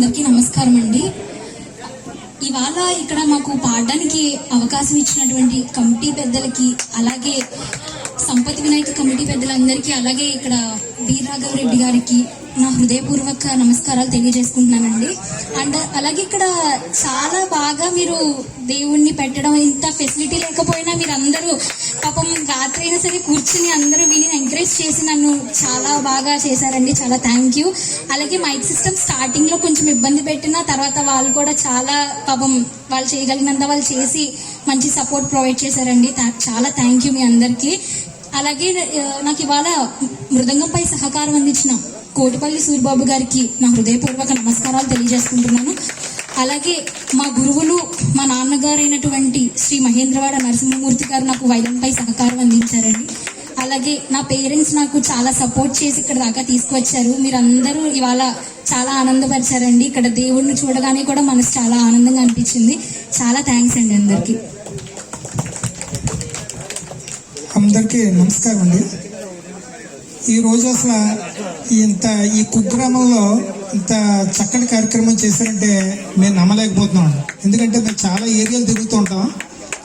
అందరికీ నమస్కారం అండి ఇవాళ ఇక్కడ మాకు పాడడానికి అవకాశం ఇచ్చినటువంటి కమిటీ పెద్దలకి అలాగే సంపతి వినాయక కమిటీ పెద్దలందరికీ అలాగే ఇక్కడ వీరరాఘవరెడ్డి గారికి నా హృదయపూర్వక నమస్కారాలు తెలియజేసుకుంటున్నానండి. అండ్ అలాగే ఇక్కడ చాలా బాగా మీరు దేవుణ్ణి పెట్టడం ఇంత ఫెసిలిటీ లేకపోయినా మీరు అందరూ పాపం రాత్రి అయినా సరే కూర్చుని అందరూ విని ఎంకరేజ్ చేసి నన్ను చాలా బాగా చేశారండి చాలా థ్యాంక్ యూ అలాగే మైక్ సిస్టమ్ స్టార్టింగ్లో కొంచెం ఇబ్బంది పెట్టిన తర్వాత వాళ్ళు కూడా చాలా పాపం వాళ్ళు చేయగలిగినంత వాళ్ళు చేసి మంచి సపోర్ట్ ప్రొవైడ్ చేశారండి. చాలా థ్యాంక్ యూ మీ అందరికీ. అలాగే నాకు ఇవాళ మృదంగంపై సహకారం అందించిన కోటిపల్లి సూరిబాబు గారికి నా హృదయపూర్వక నమస్కారాలు తెలియజేసుకుంటున్నాను. అలాగే మా గురువులు మా నా మహేంద్రవాడ నరసింహమూర్తి గారు నాకు వైద్యంపై సహకారం అందించారండి. అలాగే నా పేరెంట్స్ నాకు చాలా సపోర్ట్ చేసి ఇక్కడ దాకా తీసుకువచ్చారు. మీరందరూ ఇవాళ చాలా ఆనందపరిచారండి. ఇక్కడ దేవుడిని చూడగానే కూడా మనసు చాలా ఆనందంగా అనిపించింది. చాలా థ్యాంక్స్ అండి అందరికీ. అందరికీ నమస్కారం అండి. ఈరోజు అసలు ఇంత ఈ కుగ్రామంలో ఇంత చక్కటి కార్యక్రమం చేశారంటే మేము నమ్మలేకపోతున్నాం. ఎందుకంటే మేము చాలా ఏరియాలు తిరుగుతూ ఉంటాం.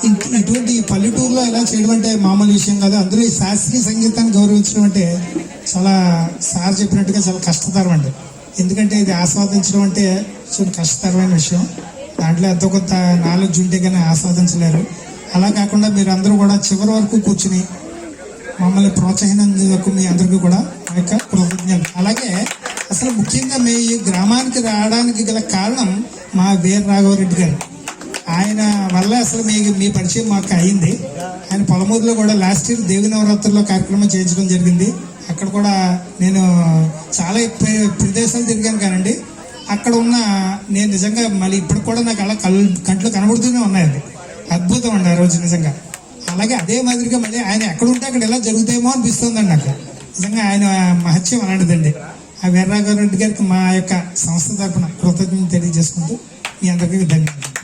ఇటువంటి పల్లెటూరులో ఎలా చేయడం అంటే మామూలు విషయం కాదు. అందులో ఈ శాస్త్రీయ సంగీతాన్ని గౌరవించడం అంటే చాలా సార్ చెప్పినట్టుగా చాలా కష్టతరం అండి. ఎందుకంటే ఇది ఆస్వాదించడం అంటే చాలా కష్టతరమైన విషయం. దాంట్లో ఎంతో కొంత నాలెడ్జ్ ఉంటే కానీ ఆస్వాదించలేరు. అలా కాకుండా మీరు అందరూ కూడా చివరి వరకు కూర్చుని మమ్మల్ని ప్రోత్సహించినందుకు మీ అందరికీ కూడా ఆ యొక్క కృతజ్ఞతలు అలాగే అసలు ముఖ్యంగా మీ ఈ గ్రామానికి రావడానికి గల కారణం మా వీర రాఘవరెడ్డి గారు. ఆయన వల్ల అసలు మీ మీ పరిచయం మాకు అయింది ఆయన పొలమూరులో కూడా లాస్ట్ ఇయర్ దేవి నవరాత్రుల్లో కార్యక్రమం చేయించడం జరిగింది. అక్కడ కూడా నేను చాలా ప్ర- ప్రదేశాలు తిరిగాను కానండి. అక్కడ ఉన్న నేను నిజంగా మళ్ళీ ఇప్పుడు కూడా నాకు అలా కళ్ళు కంట్లో కనబడుతూనే ఉన్నాయండి అద్భుతం అండి ఆ రోజు నిజంగా. అలాగే అదే మాదిరిగా మళ్ళీ ఆయన ఎక్కడ ఉంటే అక్కడ ఎలా జరుగుతాయేమో అనిపిస్తుందండి నాకు. నిజంగా ఆయన మహత్యం అలాంటిదండి. ఆ వీర్రాఘవరెడ్డి గారికి మా యొక్క సంస్థ తరపున కృతజ్ఞత తెలియజేసుకుంటూ మీ అందరికీ ధన్యవాదాలు.